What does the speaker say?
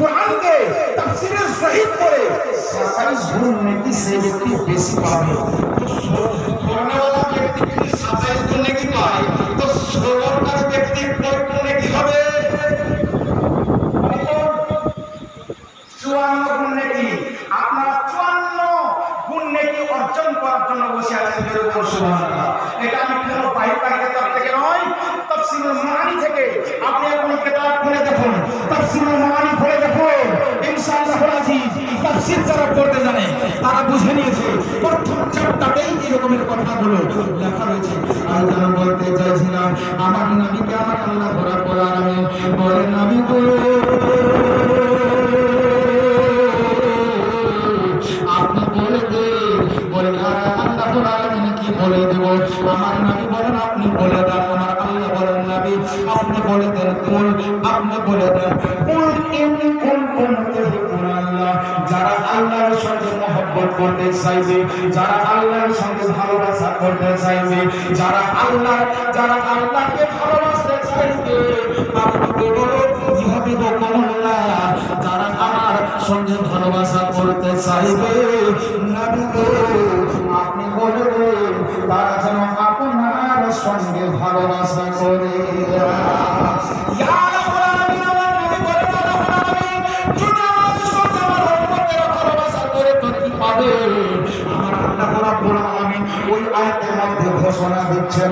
কোরআনকে তাফসীরের সহিত করে সাতাইশ গুণ নাকি সে ব্যক্তি বেশি পাবে তো পড়নেওয়ালা ব্যক্তি যদি সাতাইশ গুণ নাকি পায়? তো শ্রবণকার ব্যক্তি কয় গুণ নাকি হবে? চুয়ান্ন গুণ নাকি। আপনারা চুয়ান্ন গুণ নাকি অর্জন করার জন্য বসে আছেন। এটা আমি কোনো বাইপাই কেতাব থেকে নয়। তাফসীরুল মাআনি থেকে আপনি এখন কেতাব খুলে দেখুন। তাফসীরুল মাআনি তাফসীর যারা পড়তে জানে, তারা বুঝে নিয়েছে, প্রথম চ্যাপ্টারেই এই রকমের কথাগুলো লেখা রয়েছে। আর যেন বলতে চাইছিলাম, আমার নবীকে আমার আল্লাহ রাব্বুল আলামিন বলেন নবী গো। আপনি বলে দেন, বলে আল্লাহ আলমিন কি বলে দেব? আমার নবী বলেন, আপনি বলে দেন, আমার আল্লাহ বলেন নবী। আপনি বলে দেন কোন আপনি বলে দেন কোন যারা আল্লাহর সঙ্গে মহব্বত করতে চাইবে, যারা আল্লাহর সঙ্গে ভালোবাসা করতে চাইবে, যারা আল্লাহ, যারা আল্লাহকে ভালোবাসতে চাইবে আপনি বলো ইহাবে গো কমলা যারা আমার সঙ্গে ভালোবাসা করতে চাইবে, নবী আপনি বলবেন তারা যেন আপনার সঙ্গে ভালোবাসা করে। পাবে আমার আল্লাহ রাব্বুল আলামিন ওই আয়াতের মধ্যে ঘোষণা দিচ্ছেন।